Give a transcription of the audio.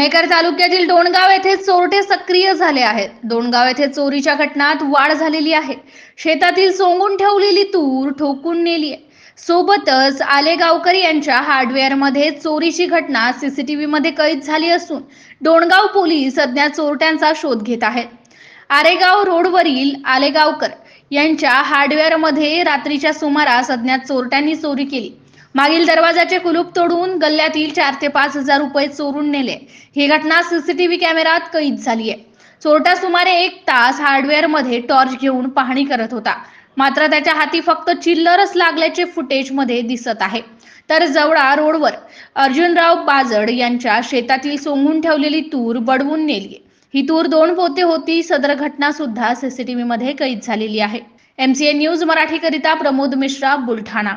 मेहकर तालुक्यातील डोणगाव येथे चोरटे सक्रिय झाले आहेत. डोणगाव येथे चोरीच्या घटनात वाढ झालेली आहे. शेतातील सोंगून ठेवलेली तूर ठोकून नेली आहे. सोबतच आलेगावकर यांच्या हार्डवेअरमध्ये चोरीची घटना सीसीटीव्ही मध्ये कैद झाली असून डोणगाव पोलीस सध्या चोरट्यांचा शोध घेत आहेत. आरेगाव रोडवरील आलेगावकर यांच्या हार्डवेअरमध्ये रात्रीच्या सुमारास अज्ञात चोरट्यांनी चोरी केली. मागील दरवाजाचे कुलूप तोडून गल्ल्यातील चार ते पाच हजार रुपये चोरून नेले. ही घटना सीसीटीव्ही कॅमेऱ्यात कैद झाली आहे. चोरटा सुमारे एक तास हार्डवेअरमध्ये टॉर्च घेऊन पाहणी करत होता. मात्र त्याच्या हाती फक्त चिल्लरच लागल्याचे फुटेजमध्ये दिसत आहे. तर जवळा रोडवर अर्जुनराव बाजड यांच्या शेतातील सोंगून ठेवलेली तूर बडवून नेली ही तूर दोन पोते होती सदर घटना सुद्धा सीसीटीव्ही मध्ये कैद झालेली आहे. एमसीए न्यूज मराठीकरिता प्रमोद मिश्रा बुलढाणा.